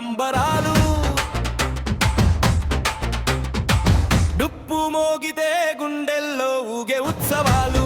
సంబరాలు డుప్పు మోగితే గుండెల్లో ఊగే ఉత్సవాలు.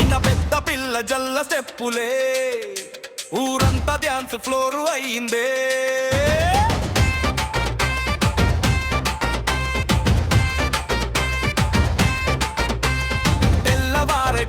చిన్న పెద్ద పిల్ల జల్ల స్టెప్పులే. ఊరంతా డ్యాన్స్ ఫ్లోరు అయిందే. తెల్లవారే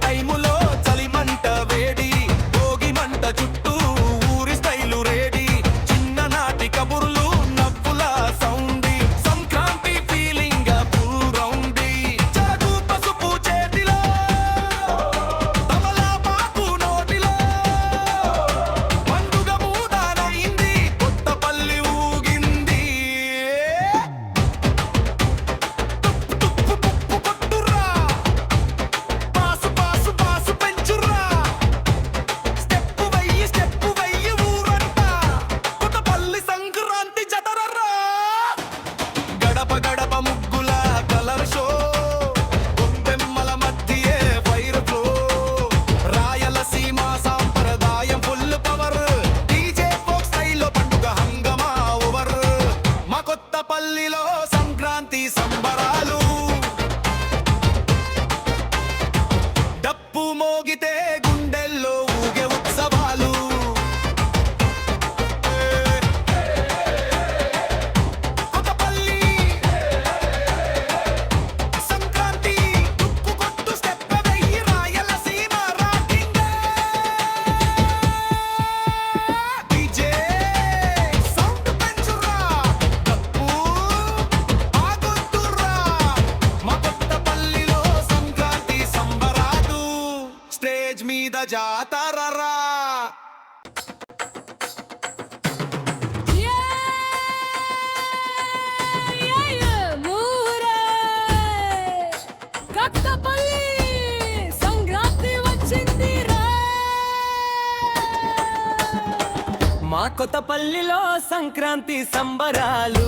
కొత్తపల్లిలో సంక్రాంతి సంబరాలు.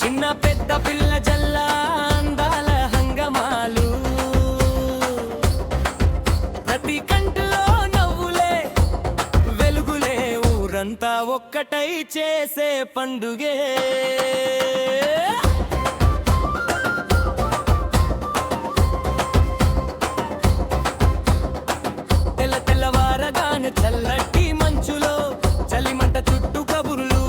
చిన్న పెద్ద పిల్ల జల్ల అందాల హంగమాలు. ప్రతి కంటిలో నవ్వులే వెలుగులే ఊరంతా ఒక్కటై చేసే పండుగే. తెల్లవారగానే చల్లటి మంచులో చలిమంట చుట్టూ కబుర్లు.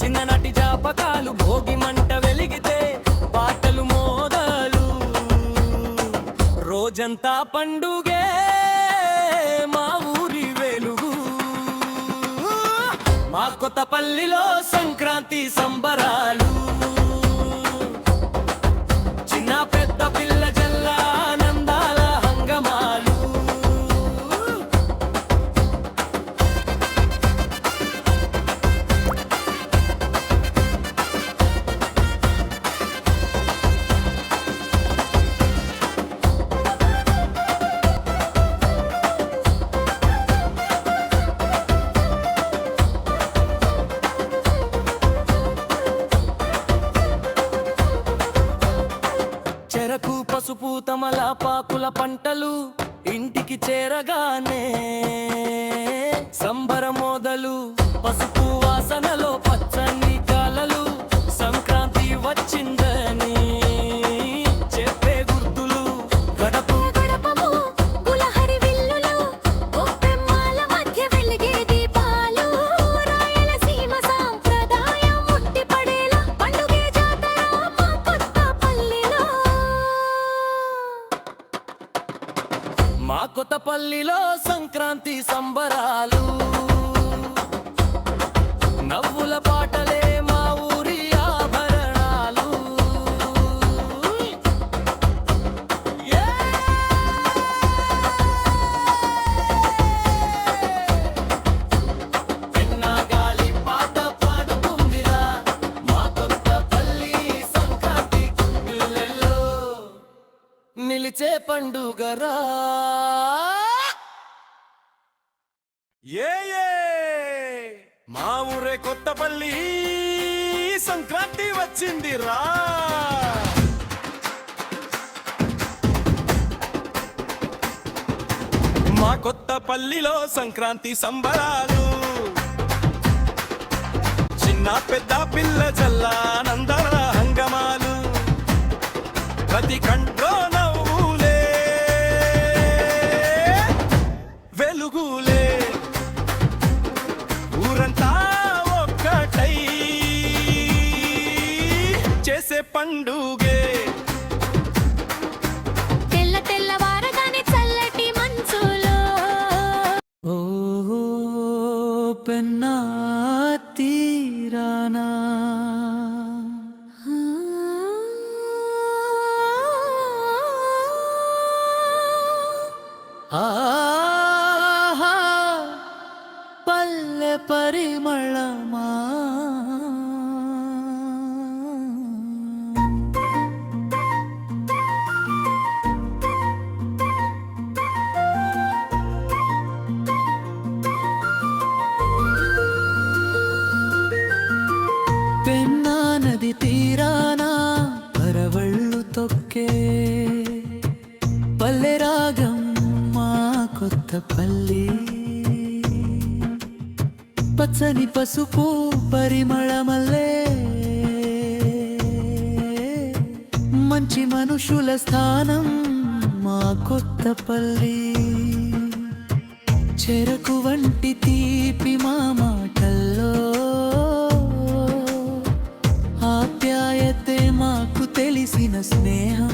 చిన్ననాటి జాపకాలు భోగి మంట వెలిగితే పాటలు మోదాలు. రోజంతా పండుగే మా ఊరి వెలుగు. మా కొత్తపల్లిలో సంక్రాంతి సంబరాలు. చిన్న పెద్ద పిల్ల बचे रगाने పండుగరా? ఏ మా ఊరే కొత్తపల్లి సంక్రాంతి వచ్చింది రా మా కొత్తపల్లిలో సంక్రాంతి సంబరాలు. చిన్న పెద్ద పిల్ల చల్ల ఆనందరా హంగమాలు. ప్రతి కంట్రోల్ మనం మా కొత్త కొత్తపల్లి చెరకు వంటి తీపి మా మాటల్లో. ఆప్యాయతే మాకు తెలిసిన స్నేహం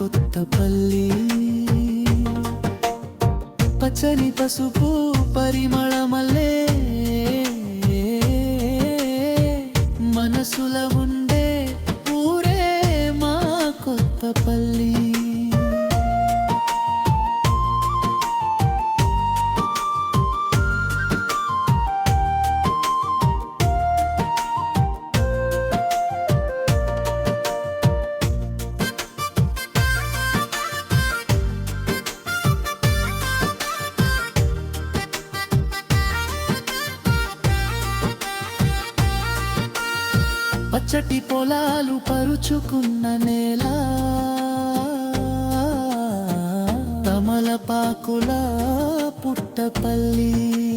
కొత్త పల్లి పచ్చని పసుపు పరిమళమల్లే మనసుల ఉండే ఊరే మా కొత్త పల్లి పచ్చటి పొలాలు పరుచుకున్న నేల. తమలపాకుల పుట్టపల్లి.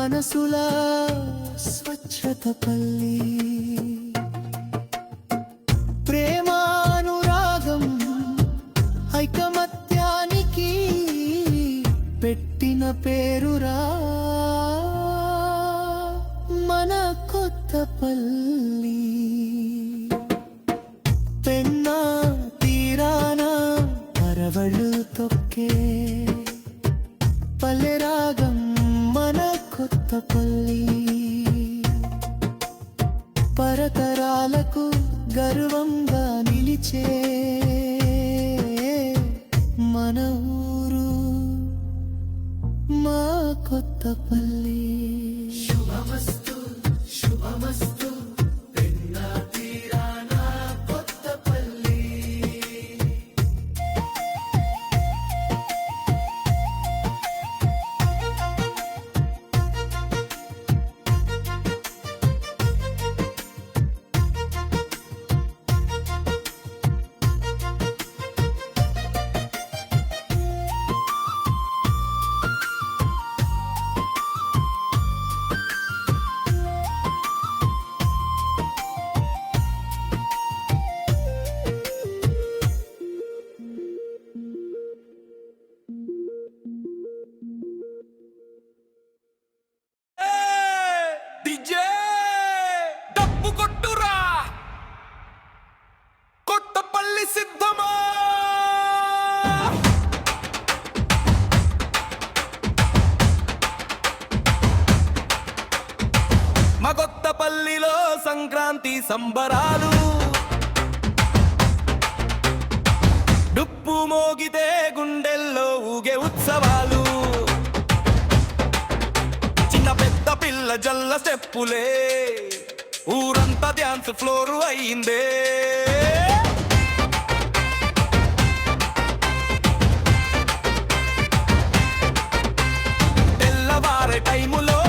మనసుల స్వచ్ఛత పల్లి ప్రేమానురాగం ఐకమత్యానికి పెట్టిన పేరురా. మన కొత్త పల్లి. పెన్నా తీరాన పరవళ్ళు తొక్కే. పల్లె రాగం మన కొత్త పల్లి పరతరాలకు గర్వంగా నిలిచే మన ఊరు మా కొత్త పల్లి శుభమస్తు శుభమస్తు. సంబరాలు. డుప్పు మోగితే గుండెల్లో ఊగే ఉత్సవాలు. చిన్న పెద్ద పిల్ల జల్ల స్టెప్పులే. ఊరంతా డ్యాన్స్ ఫ్లోరు అయిందే. తెల్లవారే టైములో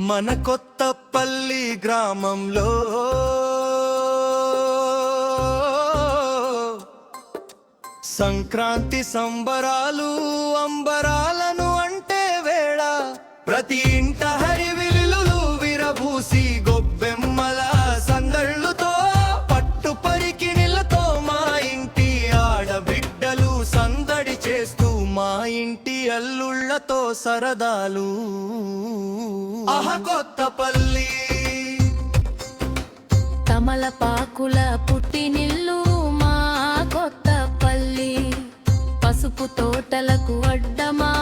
మన కొత్తపల్లి గ్రామంలో. సంక్రాంతి సంబరాలు అంబరాలను అంటే వేళ. ప్రతి ఇంట హరివి మా ఇంటి అల్లుళ్ళతో సరదాలు. ఆహ కొత్తపల్లి తమలపాకుల పుట్టినిల్లు మా కొత్తపల్లి పసుపు తోటలకు అడ్డమా